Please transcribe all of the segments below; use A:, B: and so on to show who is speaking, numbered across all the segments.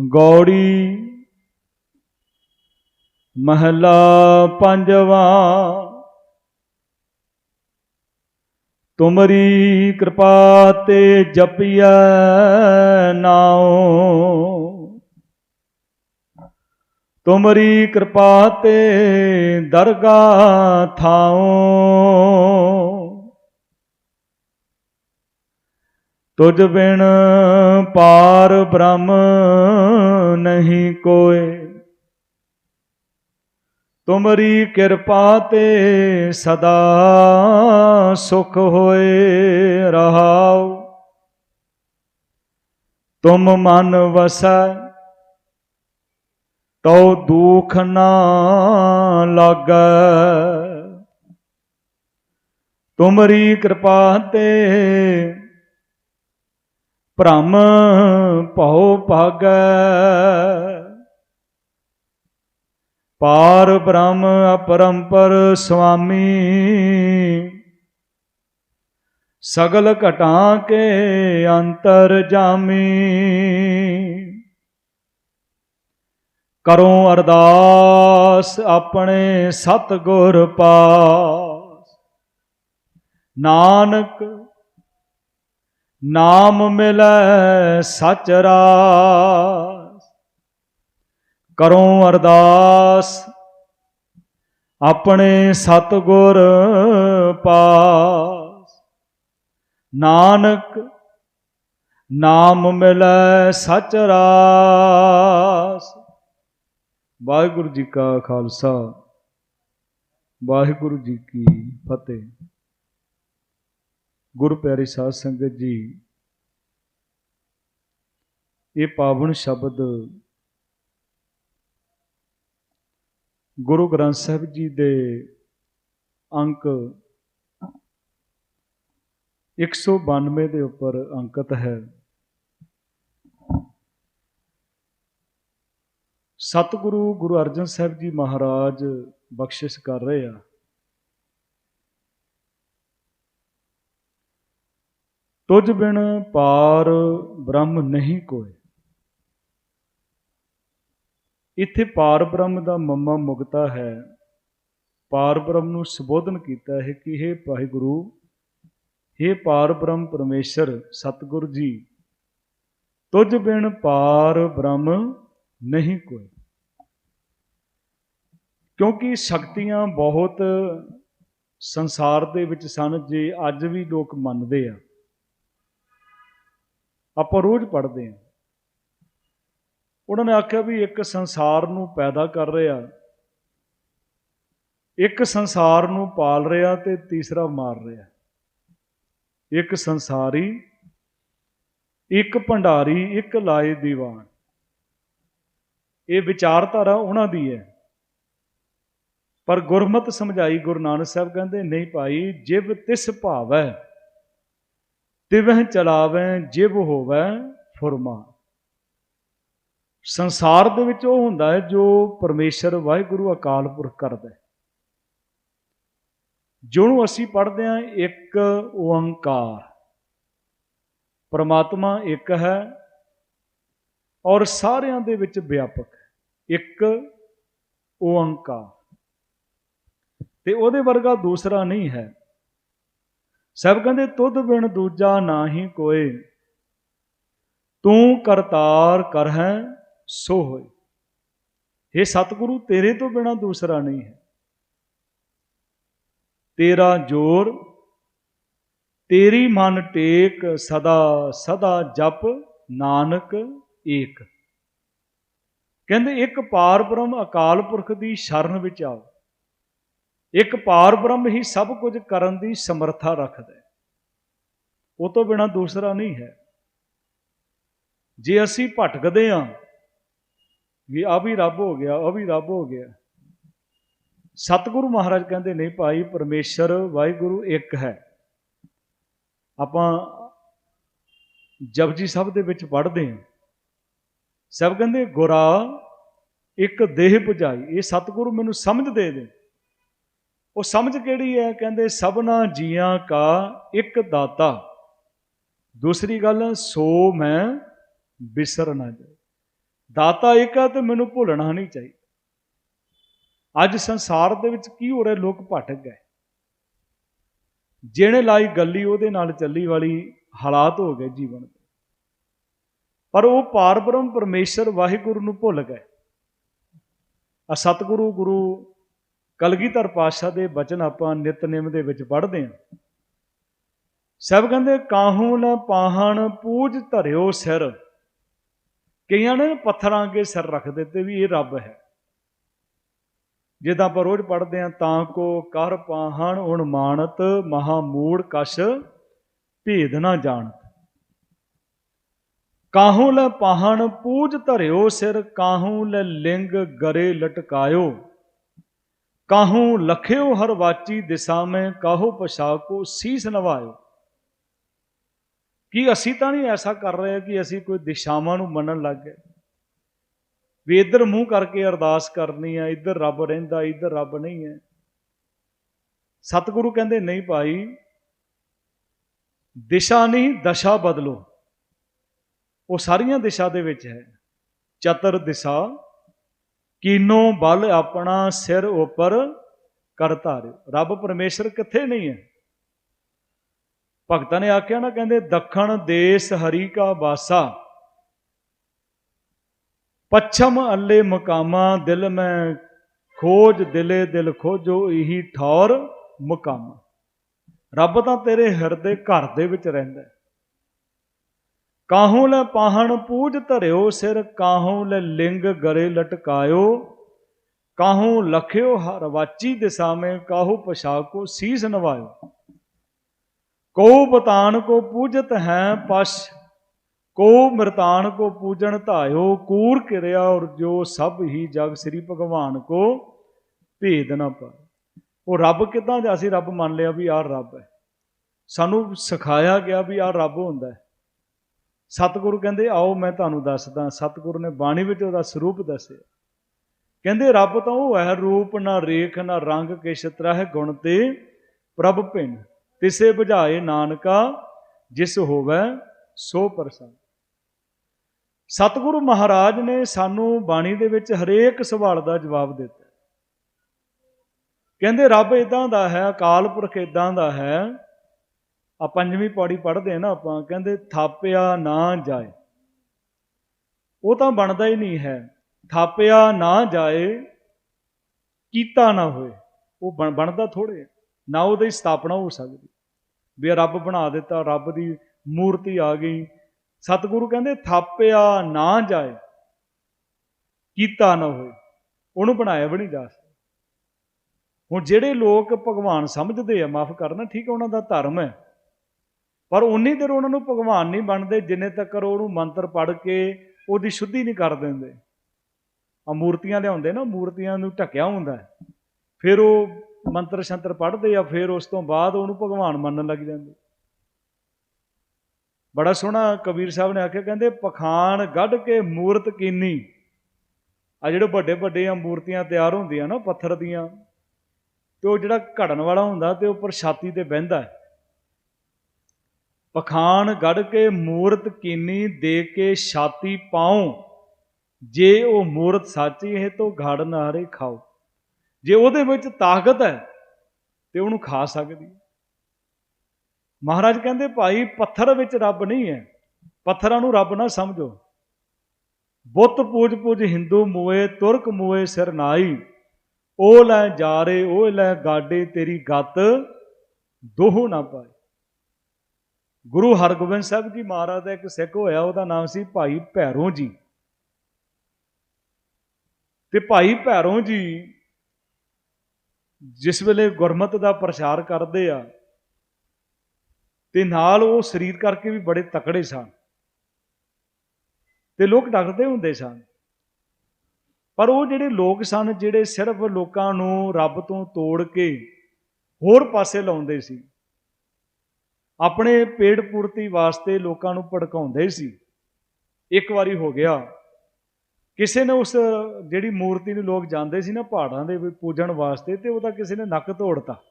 A: ਗੌੜੀ ਮਹਲਾ ਪੰਜਵਾ। ਤੁਮਰੀ ਕਿਰਪਾ ਤੇ ਜਪਿਐ ਨਾਉ। ਤੁਮਰੀ ਕਿਰਪਾ ਤੇ ਦਰਗਾਹ ਥਾਉ। ਤੁਝ ਬਿਨ ਪਾਰ ਬ੍ਰਹਮ ਨਹੀਂ ਕੋਏ। ਤੁਮਰੀ ਕਿਰਪਾ ਤੇ ਸਦਾ ਸੁਖ ਹੋਏ ਰਹਾਉ ਤੁਮ ਮਨ ਵਸੈ, ਤਉ ਦੁਖ ਨਾ ਲਾਗੈ। ਤੁਮਰੀ ਕਿਰਪਾ ਤੇ ਭ੍ਰਮ ਭਉ ਭਾਗੈ। ਪਾਰ ਬ੍ਰਹਮ ਅਪਰੰਪਰ ਸੁਆਮੀ। ਸਗਲ ਘਟਾਂ ਕੇ ਅੰਤਰ ਜਾਮੀ। ਕਰੋ ਅਰਦਾਸ ਆਪਣੇ ਸਤਿਗੁਰ ਪਾਸ। ਨਾਨਕ ਨਾਮ ਮਿਲੈ ਸਚ ਰਾਸ। ਕਰੋ ਅਰਦਾਸ, ਆਪਣੇ ਸਤਿਗੁਰ ਪਾਸ। ਨਾਨਕ, ਨਾਮ ਮਿਲੈ ਸਚ ਰਾਸ। ਵਾਹਿਗੁਰੂ ਜੀ ਕਾ ਖਾਲਸਾ, ਵਾਹਿਗੁਰੂ ਜੀ ਕੀ ਫਤਿਹ। ਗੁਰੂ ਪਿਆਰੀ ਸਾਧ ਸੰਗਤ ਜੀ, ਇਹ ਪਾਵਨ ਸ਼ਬਦ ਗੁਰੂ ਗ੍ਰੰਥ ਸਾਹਿਬ ਜੀ ਦੇ ਅੰਕ 192 ਦੇ ਉੱਪਰ ਅੰਕਿਤ ਹੈ। ਸਤਿਗੁਰੂ ਗੁਰੂ ਅਰਜਨ ਸਾਹਿਬ ਜੀ ਮਹਾਰਾਜ ਬਖਸ਼ਿਸ਼ ਕਰ ਰਹੇ ਆ। ਤੁਝ ਬਿਨ ਪਾਰ ਬ੍ਰਹਮ ਨਹੀਂ ਕੋਈ ਇੱਥੇ ਪਾਰ ਬ੍ਰਹਮ ਦਾ ਮੰਮਾ ਮੁਕਤਾ ਹੈ। ਪਾਰ ਬ੍ਰਹਮ ਨੂੰ ਸੰਬੋਧਨ ਕੀਤਾ ਹੈ ਕਿ हे ਗੁਰੂ हे ਪਾਰ ਬ੍ਰਹਮ ਪਰਮੇਸ਼ਰ, ਸਤਿਗੁਰ ਜੀ, ਤੁਝ ਬਿਨ ਪਾਰ ਬ੍ਰਹਮ ਨਹੀਂ ਕੋਈ ਕਿਉਂਕਿ ਸ਼ਕਤੀਆਂ ਬਹੁਤ ਸੰਸਾਰ ਦੇ ਵਿੱਚ ਸਨ, ਜੇ ਅੱਜ ਵੀ ਲੋਕ ਮੰਨਦੇ ਆ। ਆਪਾਂ ਰੋਜ਼ ਪੜ੍ਹਦੇ ਹਾਂ। ਉਹਨਾਂ ਨੇ ਆਖਿਆ ਵੀ ਇੱਕ ਸੰਸਾਰ ਨੂੰ ਪੈਦਾ ਕਰ ਰਿਹਾ। ਇੱਕ ਸੰਸਾਰ ਨੂੰ ਪਾਲ ਰਿਹਾ ਤੇ ਤੀਸਰਾ ਮਾਰ ਰਿਹਾ। ਇੱਕ ਸੰਸਾਰੀ, ਇੱਕ ਭੰਡਾਰੀ, ਇੱਕ ਲਾਏ ਦੀਵਾਨ। ਇਹ ਵਿਚਾਰਧਾਰਾ ਉਹਨਾਂ ਦੀ ਹੈ। ਪਰ ਗੁਰਮਤ ਸਮਝਾਈ ਗੁਰੂ ਨਾਨਕ ਸਾਹਿਬ ਕਹਿੰਦੇ, ਨਹੀਂ ਭਾਈ, ਜਿਵ ਤਿਸ ਭਾਵੈ ਤਿਵਹਿ ਚਲਾਵੈ, ਜਿਵ ਹੋਵੈ ਫੁਰਮਾ ਸੰਸਾਰ ਦੇ ਵਿੱਚ ਉਹ ਹੁੰਦਾ ਹੈ ਜੋ ਪਰਮੇਸ਼ਰ ਵਾਹਿਗੁਰੂ ਅਕਾਲ ਪੁਰਖ ਕਰਦਾ ਹੈ। ਜਿਹਨੂੰ ਅਸੀਂ ਪੜ੍ਹਦੇ ਹਾਂ, ਇੱਕ ਓੰਕਾਰ। ਪਰਮਾਤਮਾ ਇੱਕ ਹੈ ਔਰ ਸਾਰਿਆਂ ਦੇ ਵਿੱਚ ਵਿਆਪਕ ਹੈ। ਇੱਕ ਓੰਕਾਰ। ਤੇ ਉਹਦੇ ਵਰਗਾ ਦੂਸਰਾ ਨਹੀਂ ਹੈ। ਸਭ ਕਹਿੰਦੇ, ਤੁਧ ਬਿਨ ਦੂਜਾ ਨਾਹੀ ਕੋਏ। ਤੂੰ ਕਰਤਾਰ ਕਰ ਹੈ, ਸੋ ਹੋਏ। हे ਸਤਿਗੁਰੂ, ਤੇਰੇ ਤੋਂ ਬਿਨਾ ਦੂਸਰਾ ਨਹੀਂ ਹੈ। ਤੇਰਾ ਜੋਰ, ਤੇਰੀ ਮਨ ਟੇਕ ਸਦਾ ਸਦਾ ਜਪ ਨਾਨਕ ਏਕ। ਕਹਿੰਦੇ, ਇੱਕ ਪਾਰਬ੍ਰਹਮ ਅਕਾਲ ਪੁਰਖ ਦੀ ਸ਼ਰਨ ਵਿੱਚ ਆਓ। ਇੱਕ ਪਾਰ ਬ੍ਰਹਮ ਹੀ ਸਭ ਕੁਝ ਕਰਨ ਦੀ ਸਮਰੱਥਾ ਰੱਖਦਾ ਹੈ। ਉਹ ਤੋਂ ਬਿਨਾ ਦੂਸਰਾ ਨਹੀਂ ਹੈ। ਜੇ ਅਸੀਂ ਭਟਕਦੇ ਹਾਂ ਵੀ ਆ ਵੀ ਰੱਬ ਹੋ ਗਿਆ, ਉਹ ਵੀ ਰੱਬ ਹੋ ਗਿਆ, ਸਤਿਗੁਰੂ ਮਹਾਰਾਜ ਕਹਿੰਦੇ ਨਹੀਂ ਭਾਈ, ਪਰਮੇਸ਼ਰ ਵਾਹਿਗੁਰੂ ਇੱਕ ਹੈ। ਆਪਾਂ ਜਪਜੀ ਸਾਹਿਬ ਦੇ ਵਿੱਚ ਪੜ੍ਹਦੇ ਹਾਂ। ਸਭ ਕਹਿੰਦੇ ਗੁਰਾ ਇੱਕ ਦੇਹ 부ਝਾਈ ਇਹ ਸਤਿਗੁਰੂ ਮੈਨੂੰ ਸਮਝ ਦੇ ਦੇ ਉਹ ਸਮਝ ਕਿਹੜੀ ਹੈ? ਕਹਿੰਦੇ, ਸਭਨਾ ਜੀਆਂ ਕਾ ਇੱਕ ਦਾਤਾ। ਦੂਸਰੀ ਗੱਲ, ਸੋ ਮੈਂ ਬਿਸਰ ਨਾ ਜਾਏ। ਦਾਤਾ ਇੱਕ ਹੈ ਤੇ ਮੈਨੂੰ ਭੁੱਲਣਾ ਨਹੀਂ ਚਾਹੀਦਾ। ਅੱਜ ਸੰਸਾਰ ਦੇ ਵਿੱਚ ਕੀ ਹੋ ਰਿਹਾ? ਲੋਕ ਭਟਕ ਗਏ। ਜਿਹਨੇ ਲਾਈ ਗੱਲੀ, ਉਹਦੇ ਨਾਲ ਚੱਲੀ ਵਾਲੀ ਹਾਲਾਤ ਹੋ ਗਏ ਜੀਵਨ ਦੇ। ਪਰ ਉਹ ਪਾਰਬ੍ਰਹਮ ਪਰਮੇਸ਼ਰ ਵਾਹਿਗੁਰੂ ਨੂੰ ਭੁੱਲ ਗਏ। ਆ ਸਤਿਗੁਰੂ, ਗੁਰੂ ਕਲਗੀਧਰ ਪਾਤਸ਼ਾਹ ਦੇ ਬਚਨ ਆਪਾਂ ਨਿਤਨੇਮ ਦੇ ਵਿੱਚ ਪੜ੍ਹਦੇ ਹਾਂ। ਸਭ ਕਹਿੰਦੇ ਕਾਹੂ ਨ ਪਾਹਣ ਪੂਜ ਧਰਿਓ ਸਿਰ? ਕਈਆਂ ਨੇ ਪੱਥਰਾਂ ਅੱਗੇ ਸਿਰ ਰੱਖ ਦਿੱਤੇ ਵੀ ਇਹ ਰੱਬ ਹੈ। ਜਿੱਦਾਂ ਆਪਾਂ ਰੋਜ਼ ਪੜ੍ਹਦੇ ਹਾਂ, ਤਾਂ ਕੋ ਕਰ ਪਾਹਣ ਉਣ ਮਾਨਤ ਮਹਾ ਮੂੜ ਕਸ਼ ਭੇਦ ਨਾ ਜਾਣਤ। ਕਾਹੂ ਲੈ ਪਾਹਣ ਪੂਜ ਧਰਿਓ ਸਿਰ ਕਾਹੂ ਲੈ ਲਿੰਗ ਗਰੇ ਲਟਕਾਇਓ? ਕਾਹੂ ਲਖਿਓ ਹਰ ਵਾਚੀ ਦਿਸ਼ਾ ਮੈਂ ਕਾਹੋ ਪਛਾਕੋ ਸੀਸ ਨਵਾਇਓ। ਕੀ ਅਸੀਂ ਤਾਂ ਨਹੀਂ ਐਸਾ ਕਰ ਰਹੇ ਕਿ ਅਸੀਂ ਕੋਈ ਦਿਸ਼ਾਵਾਂ ਨੂੰ ਮੰਨਣ ਲੱਗ ਗਏ? ਵੀ ਇੱਧਰ ਮੂੰਹ ਕਰਕੇ ਅਰਦਾਸ ਕਰਨੀ ਹੈ, ਇੱਧਰ ਰੱਬ ਰਹਿੰਦਾ, ਇੱਧਰ ਰੱਬ ਨਹੀਂ ਹੈ। ਸਤਿਗੁਰੂ ਕਹਿੰਦੇ, ਨਹੀਂ ਭਾਈ, ਦਿਸ਼ਾ ਨਹੀਂ, ਦਸ਼ਾ ਬਦਲੋ। ਉਹ ਸਾਰੀਆਂ ਦਿਸ਼ਾ ਦੇ ਵਿੱਚ ਹੈ। ਚਤਰ ਦਿਸ਼ਾ ਕੀਨੋ ਬਲ ਆਪਣਾ ਸਿਰ ਉੱਪਰ ਕਰ ਧਾਰਿਓ। ਰੱਬ ਪਰਮੇਸ਼ਰ ਕਿੱਥੇ ਨਹੀਂ ਹੈ? ਭਗਤਾਂ ਨੇ ਆਖਿਆ ਨਾ, ਕਹਿੰਦੇ, ਦੱਖਣ ਦੇਸ ਹਰੀ ਕਾ ਵਾਸਾ, ਪੱਛਮ ਅੱਲੇ ਮਕਾਮਾ, ਦਿਲ ਮੈਂ ਖੋਜ, ਦਿਲੇ ਦਿਲ ਖੋਜੋ, ਇਹੀ ਠੌਰ ਮਕਾਮਾ। ਰੱਬ ਤਾਂ ਤੇਰੇ ਹਿਰਦੇ ਘਰ ਦੇ ਵਿੱਚ ਰਹਿੰਦਾ ਕਾਹੂ ਲੈ ਪਾਹਣ ਪੂਜ ਧਰਿਓ ਸਿਰ, ਕਾਹੂ ਲੈ ਲਿੰਗ ਗਰੇ ਲਟਕਾਇਓ? ਕਾਹੂ ਲਖਿਓ ਹਰ ਵਾਚੀ ਦਿਸ਼ਾ ਮੈਂ, ਕਾਹੂ ਪਛਾਕੋ ਸੀਸ ਨਵਾਇਓ? ਕੋ ਬਤਾਨ ਕੋ ਪੂਜਤ ਹੈ ਪਸ਼ ਕੋ ਮਰਤਾਨ ਕੋ ਪੂਜਣ ਧਾਇਓ, ਕੂਰ ਕਿਰਿਆ ਔਰ ਜੋ ਸਭ ਹੀ ਜਗ ਸ੍ਰੀ ਭਗਵਾਨ ਕੋ ਭੇਦ ਨਾ ਪਾਏ। ਉਹ ਰੱਬ ਕਿਦਾਂ ਅਸੀਂ ਰੱਬ ਮੰਨ ਲਿਆ ਵੀ ਆਹ ਰੱਬ ਹੈ। ਸਾਨੂੰ ਸਿਖਾਇਆ ਗਿਆ ਵੀ ਆਹ ਰੱਬ ਹੁੰਦਾ ਹੈ। ਸਤਿਗੁਰੂ ਕਹਿੰਦੇ, ਆਓ ਮੈਂ ਤੁਹਾਨੂੰ ਦੱਸਦਾ, ਸਤਿਗੁਰੂ ਨੇ ਬਾਣੀ ਵਿੱਚ ਉਹਦਾ ਸਰੂਪ ਦੱਸਿਆ। ਕਹਿੰਦੇ, ਰੱਬ ਤਾਂ ਉਹ ਹੈ, ਰੂਪ ਨਾ ਰੇਖ ਨਾ ਰੰਗ ਕਿਛ ਤਰਹ ਗੁਣ ਤੇ ਪ੍ਰਭ ਭਿੰਨ। ਤਿਸੇ ਬੁਝਾਏ ਨਾਨਕਾ, ਜਿਸ ਹੋਵੇ ਸੋ ਪ੍ਰਸੰਨ। ਸਤਿਗੁਰੂ ਮਹਾਰਾਜ ਨੇ ਸਾਨੂੰ ਬਾਣੀ ਦੇ ਵਿੱਚ ਹਰੇਕ ਸਵਾਲ ਦਾ ਜਵਾਬ ਦਿੱਤਾ। ਕਹਿੰਦੇ, ਰੱਬ ਇਦਾਂ ਦਾ ਹੈ, ਅਕਾਲ ਪੁਰਖ ਇਦਾਂ ਦਾ ਹੈ ਆ ਪੰਜਵੀਂ ਪੌੜੀ ਪੜ੍ਹਦੇ ਆ ਨਾ ਆਪਾਂ, ਕਹਿੰਦੇ ਥਾਪਿਆ ਨਾ ਜਾਏ। ਉਹ ਤਾਂ ਬਣਦਾ ਹੀ ਨਹੀਂ ਹੈ। ਥਾਪਿਆ ਨਾ ਜਾਏ, ਕੀਤਾ ਨਾ ਹੋਏ। ਉਹ ਬਣ- ਬਣਦਾ ਥੋੜੇ ਨਾ ਉਹਦੀ ਸਥਾਪਨਾ ਹੋ ਸਕਦੀ। ਵੀ ਰੱਬ ਬਣਾ ਦਿੱਤਾ, ਰੱਬ ਦੀ ਮੂਰਤੀ ਆ ਗਈ। ਸਤਿਗੁਰੂ ਕਹਿੰਦੇ ਥਾਪਿਆ ਨਾ ਜਾਏ, ਕੀਤਾ ਨਾ ਹੋਏ। ਉਹਨੂੰ ਬਣਾਇਆ ਵੀ ਨਹੀਂ ਜਾ ਸਕਦਾ। ਹੁਣ ਜਿਹੜੇ ਲੋਕ ਭਗਵਾਨ ਸਮਝਦੇ ਆ, ਮਾਫ ਕਰਨਾ, ਠੀਕ ਹੈ ਉਹਨਾਂ ਦਾ ਧਰਮ ਹੈ। ਪਰ ਉਨੀ ਦੇਰ ਉਹਨਾਂ ਨੂੰ ਭਗਵਾਨ ਨਹੀਂ ਬਣਦੇ, ਜਿੰਨੇ ਤੱਕ ਉਹਨੂੰ ਮੰਤਰ ਪੜ੍ਹ ਕੇ ਉਹਦੀ ਸ਼ੁੱਧੀ ਨਹੀਂ ਕਰ ਦਿੰਦੇ। ਆ ਮੂਰਤੀਆਂ ਲਿਆਉਂਦੇ ਨਾ, ਮੂਰਤੀਆਂ ਨੂੰ ਢੱਕਿਆ ਹੁੰਦਾ ਫਿਰ ਉਹ ਮੰਤਰ ਸ਼ੰਤਰ ਪੜ੍ਹਦੇ ਆ, ਫਿਰ ਉਸ ਤੋਂ ਬਾਅਦ ਉਹਨੂੰ ਭਗਵਾਨ ਮੰਨਣ ਲੱਗ ਜਾਂਦੇ। ਬੜਾ ਸੋਹਣਾ ਕਬੀਰ ਸਾਹਿਬ ਨੇ ਆਖਿਆ, ਕਹਿੰਦੇ ਪਖਾਨ ਗੱਡ ਕੇ ਮੂਰਤ ਕੀਨੀ। ਆ ਜਿਹੜੇ ਵੱਡੇ ਵੱਡੇ ਆ ਮੂਰਤੀਆਂ ਤਿਆਰ ਹੁੰਦੀਆਂ ਨਾ, ਪੱਥਰ ਦੀਆਂ, ਤੇ ਉਹ ਜਿਹੜਾ ਘੜਨ ਵਾਲਾ ਹੁੰਦਾ ਤੇ ਉੱਪਰ ਛਾਤੀ ਤੇ ਬਹਿੰਦਾ ਹੈ। ਪਖਾਨ ਗੜ ਕੇ ਮੂਰਤ ਕੀਨੀ ਦੇ ਕੇ ਛਾਤੀ ਪਾਉ। ਜੇ ਉਹ ਮੂਰਤ ਸਾਚੀ ਹੈ ਤਾਂ ਘੜ ਨਾਰੇ ਖਾਓ। ਜੇ ਉਹਦੇ ਵਿੱਚ ਤਾਕਤ ਹੈ ਤੇ ਉਹਨੂੰ ਖਾ ਸਕਦੀ ਹੈ। ਮਹਾਰਾਜ ਕਹਿੰਦੇ, ਭਾਈ, ਪੱਥਰ ਵਿੱਚ ਰੱਬ ਨਹੀਂ ਹੈ। ਪੱਥਰਾਂ ਨੂੰ ਰੱਬ ਨਾ ਸਮਝੋ। ਬੁੱਤ ਪੂਜ ਪੂਜ ਹਿੰਦੂ ਮੋਏ, ਤੁਰਕ ਮੋਏ ਸਿਰ ਨਾਈ ਉਹ ਲੈ ਜਾਰੇ ਉਹ ਲੈ ਗਾਡੇ ਤੇਰੀ ਗੱਤ। ਦੋਹ ਨਾ ਪਾਏ। ਗੁਰੂ ਹਰਗੋਬਿੰਦ ਸਾਹਿਬ ਜੀ ਮਹਾਰਾਜ ਦਾ ਇੱਕ ਸਿੱਖ ਹੋਇਆ, ਉਹਦਾ ਨਾਮ ਸੀ ਭਾਈ ਭੈਰੋਂ ਜੀ। ਤੇ ਭਾਈ ਭੈਰੋਂ ਜੀ ਜਿਸ ਵੇਲੇ ਗੁਰਮਤ ਦਾ ਪ੍ਰਚਾਰ ਕਰਦੇ ਆ, ਤੇ ਨਾਲ ਉਹ ਸਰੀਰ ਕਰਕੇ ਵੀ ਬੜੇ ਤਕੜੇ ਸਨ। ਤੇ ਲੋਕ ਡਰਦੇ ਹੁੰਦੇ ਸਨ। ਪਰ ਉਹ ਜਿਹੜੇ ਲੋਕ ਸਨ, ਜਿਹੜੇ ਸਿਰਫ ਲੋਕਾਂ ਨੂੰ ਰੱਬ ਤੋਂ ਤੋੜ ਕੇ ਹੋਰ ਪਾਸੇ ਲਾਉਂਦੇ ਸੀ ਆਪਣੇ ਪੇਟ ਪੂਰਤੀ ਵਾਸਤੇ ਲੋਕਾਂ ਨੂੰ ਭੜਕਾਉਂਦੇ ਸੀ। ਇੱਕ ਵਾਰੀ ਹੋ ਗਿਆ। ਕਿਸੇ ਨੇ ਉਸ, ਜਿਹੜੀ ਮੂਰਤੀ ਨੂੰ ਲੋਕ ਜਾਂਦੇ ਸੀ ਨਾ ਪਹਾੜਾਂ ਦੇ ਪੂਜਣ ਵਾਸਤੇ ਤੇ ਉਹਦਾ ਕਿਸੇ ਨੇ ਨੱਕ ਤੋੜਤਾ।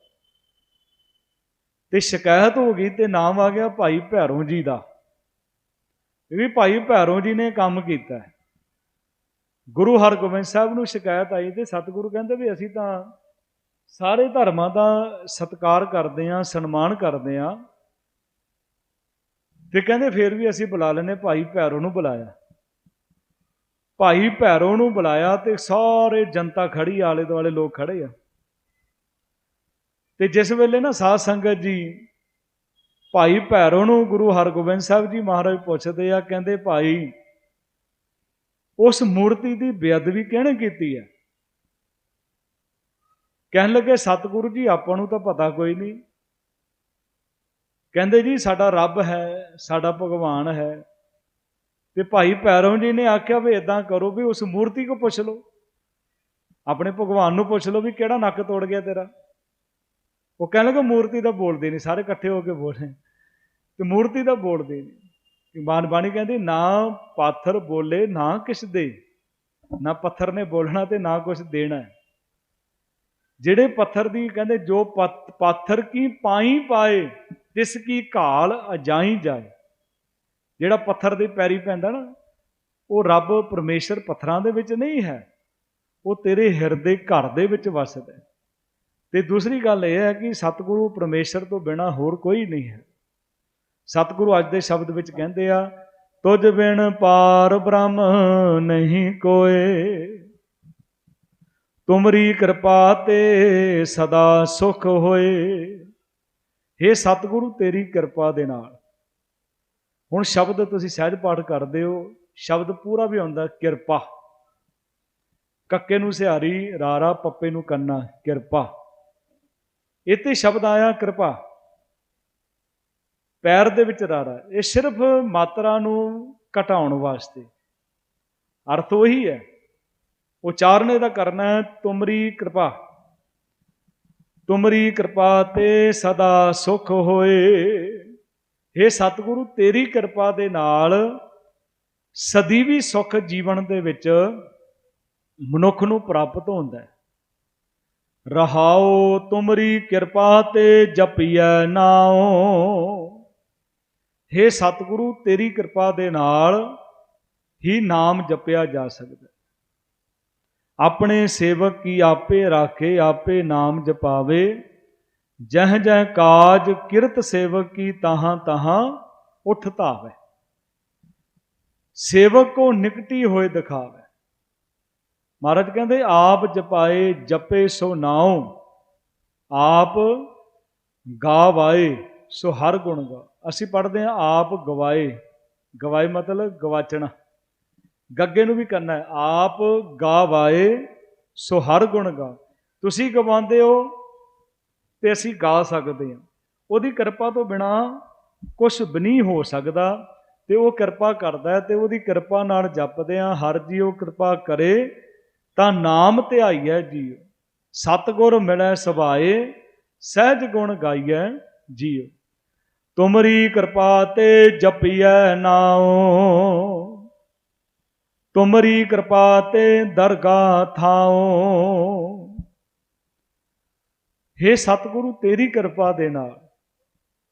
A: ਤੇ ਸ਼ਿਕਾਇਤ ਹੋ ਗਈ ਤੇ ਨਾਮ ਆ ਗਿਆ ਭਾਈ ਭੈਰੋਂ ਜੀ ਦਾ। ਇਹ ਵੀ ਭਾਈ ਭੈਰੋਂ ਜੀ ਨੇ ਕੰਮ ਕੀਤਾ। ਗੁਰੂ ਹਰਗੋਬਿੰਦ ਸਾਹਿਬ ਨੂੰ ਸ਼ਿਕਾਇਤ ਆਈ ਤੇ ਸਤਿਗੁਰੂ ਕਹਿੰਦੇ ਵੀ ਅਸੀਂ ਤਾਂ ਸਾਰੇ ਧਰਮਾਂ ਦਾ ਸਤਿਕਾਰ ਕਰਦੇ ਆਂ ਸਨਮਾਨ ਕਰਦੇ ਆਂ ਤੇ ਕਹਿੰਦੇ ਫਿਰ ਵੀ ਅਸੀਂ ਬੁਲਾ ਲੈਨੇ ਭਾਈ ਭੈਰੋ ਨੂੰ ਬੁਲਾਇਆ। ਭਾਈ ਭੈਰੋ ਨੂੰ ਬੁਲਾਇਆ ਤੇ ਸਾਰੇ ਜਨਤਾ ਖੜੀ ਆਲੇ ਦੁਆਲੇ ਲੋਕ ਖੜੇ ਆ। ਤੇ ਜਿਸ ਵੇਲੇ ਨਾ ਸਾਧ ਸੰਗਤ ਜੀ ਭਾਈ ਭੈਰੋ ਨੂੰ ਗੁਰੂ ਹਰਗੋਬਿੰਦ ਸਾਹਿਬ ਜੀ ਮਹਾਰਾਜ ਪੁੱਛਦੇ ਆ, ਕਹਿੰਦੇ ਭਾਈ, ਉਸ ਮੂਰਤੀ ਦੀ ਬੇਅਦਬੀ ਕਿਹਨੇ ਕੀਤੀ ਹੈ ਕਹਿਣ ਲੱਗੇ, ਸਤਿਗੁਰੂ ਜੀ, ਆਪਾਂ ਨੂੰ ਤਾਂ ਪਤਾ ਕੋਈ ਨਹੀਂ। ਕਹਿੰਦੇ ਜੀ, ਸਾਡਾ ਰੱਬ ਹੈ, ਸਾਡਾ ਭਗਵਾਨ ਹੈ। ਤੇ ਭਾਈ ਭੈਰਵ ਜੀ ਨੇ ਆਖਿਆ ਵੀ ਇਦਾਂ ਕਰੋ ਵੀ ਉਸ ਮੂਰਤੀ ਕੋ ਪੁੱਛ ਲਓ। ਆਪਣੇ ਭਗਵਾਨ ਨੂੰ ਪੁੱਛ ਲਓ ਵੀ ਕਿਹੜਾ ਨੱਕ ਤੋੜ ਗਿਆ ਤੇਰਾ। ਉਹ ਕਹਿਣ ਲੱਗਾ, ਮੂਰਤੀ ਦਾ ਬੋਲਦੇ ਨਹੀਂ ਸਾਰੇ ਇਕੱਠੇ ਹੋ ਕੇ ਬੋਲੇ ਤੇ ਮੂਰਤੀ ਦਾ ਬੋਲਦੇ ਨਹੀਂ ਬਾਣ ਬਾਣੀ ਕਹਿੰਦੀ, ਨਾ ਪਾਥਰ ਬੋਲੇ, ਨਾ ਕਿਸ ਦੇ। ਨਾ ਪੱਥਰ ਨੇ ਬੋਲਣਾ ਤੇ ਨਾ ਕੁਝ ਦੇਣਾ ਜਿਹੜੇ ਪੱਥਰ ਦੀ ਕਹਿੰਦੇ, ਜੋ ਪਾਥਰ ਕੀ ਪਾਈ ਪਾਏ ਤਿਸ ਕੀ ਘਾਲ ਅਜਾਈ ਜਾਏ। ਜਿਹੜਾ ਪੱਥਰ ਦੇ ਪੈਰੀ ਪੈਂਦਾ ਨਾ, ਉਹ ਰੱਬ ਪਰਮੇਸ਼ਰ ਪੱਥਰਾਂ ਦੇ ਵਿੱਚ ਨਹੀਂ ਹੈ। ਉਹ ਤੇਰੇ ਹਿਰਦੇ ਘਰ ਦੇ ਵਿੱਚ ਵਸਦਾ ਹੈ। ਤੇ ਦੂਸਰੀ ਗੱਲ ਇਹ ਹੈ ਕਿ ਸਤਿਗੁਰੂ ਪਰਮੇਸ਼ਰ ਤੋਂ ਬਿਨਾ ਹੋਰ ਕੋਈ ਨਹੀਂ ਹੈ। ਸਤਿਗੁਰੂ ਅੱਜ ਦੇ ਸ਼ਬਦ ਵਿੱਚ ਕਹਿੰਦੇ ਆ, ਤੁਝ ਬਿਨ ਪਾਰ ਬ੍ਰਹਮ ਨਹੀਂ ਕੋਏ। ਤੁਮਰੀ ਕਿਰਪਾ ਤੇ ਸਦਾ ਸੁਖ ਹੋਏ। हे ਸਤਿਗੁਰੂ, ਤੇਰੀ ਕਿਰਪਾ ਦੇ ਨਾਲ। ਹੁਣ ਸ਼ਬਦ ਤੁਸੀਂ ਸਹਿਜ ਪਾਠ ਕਰਦੇ ਹੋ, ਸ਼ਬਦ ਪੂਰਾ ਵੀ ਆਉਂਦਾ, ਕਿਰਪਾ। ਕੱਕੇ ਨੂੰ ਸਿਹਾਰੀ, ਰਾਰਾ, ਪੱਪੇ ਨੂੰ ਕੰਨਾ, ਕਿਰਪਾ। ਇੱਥੇ ਸ਼ਬਦ ਆਇਆ ਕਿਰਪਾ। ਪੈਰ ਦੇ ਵਿੱਚ ਰਾਰਾ। ਇਹ ਸਿਰਫ ਮਾਤਰਾ ਨੂੰ ਘਟਾਉਣ ਵਾਸਤੇ। ਅਰਥ ਉਹੀ ਹੈ। ਉਚਾਰਨੇ ਦਾ ਕਰਨਾ ਹੈ, ਤੁਮਰੀ ਕਿਰਪਾ। ਤੁਮਰੀ ਕਿਰਪਾ ਤੇ ਸਦਾ ਸੁਖ ਹੋਏ। हे ਸਤਿਗੁਰੂ, ਤੇਰੀ ਕਿਰਪਾ ਦੇ ਨਾਲ ਸਦੀਵੀ ਸੁਖ ਜੀਵਨ ਦੇ ਵਿੱਚ ਮਨੁੱਖ ਨੂੰ ਪ੍ਰਾਪਤ ਹੁੰਦਾ ਹੈ। ਰਹਾਉ ਤੁਮਰੀ ਕਿਰਪਾ ਤੇ ਜਪੀਐ ਨਾਉ। हे ਸਤਿਗੁਰੂ, ਤੇਰੀ ਕਿਰਪਾ ਦੇ ਨਾਲ ਹੀ ਨਾਮ ਜਪਿਆ ਜਾ ਸਕਦਾ ਆਪਣੇ ਸੇਵਕ ਕੀ ਆਪੇ ਰਾਖੇ, ਆਪੇ ਨਾਮ ਜਪਾਵੇ। ਜਹ ਜਹ ਕਾਜ ਕਿਰਤ ਸੇਵਕ ਕੀ ਤਾਹਾਂ ਤਹਾਂ ਉਠ ਧਾਵੇ ਸੇਵਕ ਕੋ ਨਿਕਟੀ ਹੋਏ ਦਿਖਾਵੇ। ਮਹਾਰਾਜ ਕਹਿੰਦੇ, ਆਪ ਜਪਾਏ, ਜਪੇ ਸੋ ਨਾਉ। ਆਪ ਗਾਵਾਏ ਸੋ ਹਰ ਗੁਣ ਗਾ। ਅਸੀਂ ਪੜ੍ਹਦੇ ਹਾਂ, ਆਪ ਗਵਾਏ। ਗਵਾਏ ਮਤਲਬ ਗਵਾਚਣਾ। ਗੱਗੇ ਨੂੰ ਵੀ ਕਰਨਾ ਹੈ। ਆਪ ਗਾਵਾਏ, ਸੋ ਹਰ ਗੁਣ ਗਾ। ਤੁਸੀਂ ਗਵਾਉਂਦੇ ਹੋ ਤੇ ਅਸੀਂ ਗਾ ਸਕਦੇ ਹਾਂ। ਉਹਦੀ ਕਿਰਪਾ ਤੋਂ ਬਿਨਾ ਕੁਝ ਵੀ ਨਹੀਂ ਹੋ ਸਕਦਾ ਤੇ ਉਹ ਕਿਰਪਾ ਕਰਦਾ ਹੈ ਤੇ ਉਹਦੀ ਕਿਰਪਾ ਨਾਲ ਜਪਦੇ ਆ ਹਰ ਜੀਓ ਕਿਰਪਾ ਕਰੇ ਤਾਂ ਨਾਮ ਧਿਆਈਐ ਜੀਓ ਸਤਗੁਰ ਮਿਲੈ ਸਭਾਏ, ਸਹਿਜ ਗੁਣ ਗਾਈਐ ਜੀਓ ਤੁਮਰੀ ਕਿਰਪਾ ਤੇ ਜਪੀਐ ਨਾਉ। ਤੁਮਰੀ ਕਿਰਪਾ ਤੇ ਦਰਗਾਹ ਥਾਉ। हे ਸਤਿਗੁਰੂ, ਤੇਰੀ ਕਿਰਪਾ ਦੇ ਨਾਲ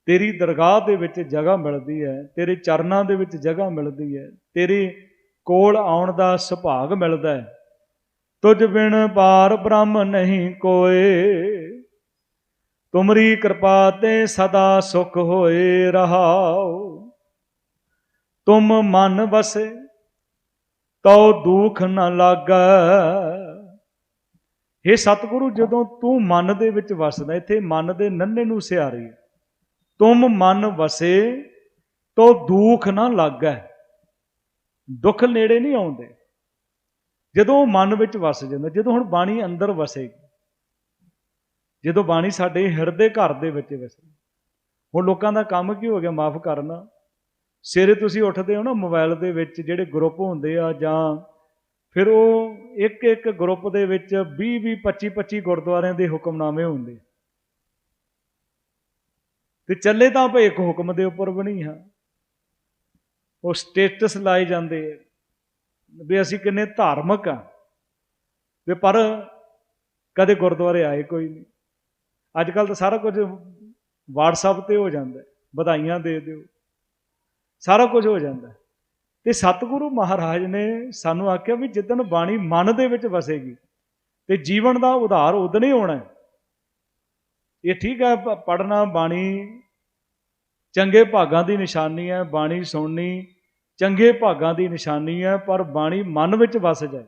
A: ਤੇਰੀ ਦਰਗਾਹ ਦੇ ਵਿੱਚ ਜਗ੍ਹਾ ਮਿਲਦੀ ਹੈ, ਤੇਰੇ ਚਰਨਾਂ ਦੇ ਵਿੱਚ ਜਗ੍ਹਾ ਮਿਲਦੀ ਹੈ, ਤੇਰੇ ਕੋਲ ਆਉਣ ਦਾ ਸੁਭਾਗ ਮਿਲਦਾ ਹੈ। ਤੁਝ ਬਿਨ ਪਾਰ ਬ੍ਰਹਮ ਨਹੀਂ ਕੋਏ। ਤੁਮਰੀ ਕਿਰਪਾ ਤੇ ਸਦਾ ਸੁਖ ਹੋਏ ਰਹਾਉ। ਤੁਮ ਮਨ ਵਸੇ ਤਉ ਦੁਖ ਨ ਲਾਗੈ। हे ਸਤਿਗੁਰੂ, ਜਦੋਂ ਤੂੰ ਮਨ ਦੇ ਵਿੱਚ ਵਸਦਾ, ਇੱਥੇ ਮਨ ਦੇ ਨੰਨੇ ਨੂੰ ਸਿਆਰੀ ਤੁਮ ਮਨ ਵਸੇ ਤੋ ਦੁਖ ਨਾ ਲੱਗੈ। ਦੁੱਖ ਨੇੜੇ ਨਹੀਂ ਆਉਂਦੇ। ਜਦੋਂ ਮਨ ਵਿੱਚ ਵਸ ਜਾਂਦਾ, ਜਦੋਂ ਹੁਣ ਬਾਣੀ ਅੰਦਰ ਵਸੇਗੀ, ਜਦੋਂ ਬਾਣੀ ਸਾਡੇ ਹਿਰਦੇ ਘਰ ਦੇ ਵਿੱਚ ਵਸੇ ਹੁਣ ਲੋਕਾਂ ਦਾ ਕੰਮ ਕੀ ਹੋ ਗਿਆ? ਮਾਫ ਕਰਨਾ। ਸਵੇਰੇ ਤੁਸੀਂ ਉੱਠਦੇ ਹੋ ਨਾ ਮੋਬਾਈਲ ਦੇ ਵਿੱਚ ਜਿਹੜੇ ਗਰੁੱਪ ਹੁੰਦੇ ਆ ਜਾਂ ਫਿਰ ਉਹ ਇੱਕ ਇੱਕ ਗਰੁੱਪ ਦੇ ਵਿੱਚ 20 20 25 25 ਗੁਰਦੁਆਰਿਆਂ ਦੇ ਹੁਕਮਨਾਮੇ ਹੁੰਦੇ ਤੇ ਚੱਲੇ ਤਾਂ ਭਈ ਇੱਕ ਹੁਕਮ ਦੇ ਉੱਪਰ ਬਣੀ ਹਾਂ। ਉਹ ਸਟੇਟਸ ਲਾਏ ਜਾਂਦੇ ਵੀ ਅਸੀਂ ਕਿੰਨੇ ਧਾਰਮਿਕ ਆ। ਤੇ ਪਰ ਕਦੇ ਗੁਰਦੁਆਰੇ ਆਏ ਕੋਈ ਨਹੀਂ। ਅੱਜ ਕੱਲ ਤਾਂ ਸਾਰਾ ਕੁਝ WhatsApp ਤੇ ਹੋ ਜਾਂਦਾ ਵਧਾਈਆਂ ਦੇ ਦਿਓ। ਸਾਰਾ ਕੁਝ ਹੋ ਜਾਂਦਾ ਹੈ। ਤੇ ਸਤਿਗੁਰੂ ਮਹਾਰਾਜ ਨੇ ਸਾਨੂੰ ਆਖਿਆ ਵੀ ਜਿੱਦਣ ਬਾਣੀ ਮਨ ਦੇ ਵਿੱਚ ਵਸੇਗੀ, ਤੇ ਜੀਵਨ ਦਾ ਉਧਾਰ ਉਦਣ ਹੀ ਹੋਣਾ ਇਹ ਠੀਕ ਹੈ ਪੜਨਾ ਬਾਣੀ ਚੰਗੇ ਭਾਗਾਂ ਦੀ ਨਿਸ਼ਾਨੀ ਹੈ, ਬਾਣੀ ਸੁਣਨੀ ਚੰਗੇ ਭਾਗਾਂ ਦੀ ਨਿਸ਼ਾਨੀ ਹੈ, ਪਰ ਬਾਣੀ ਮਨ ਵਿੱਚ ਵਸ ਜਾਏ।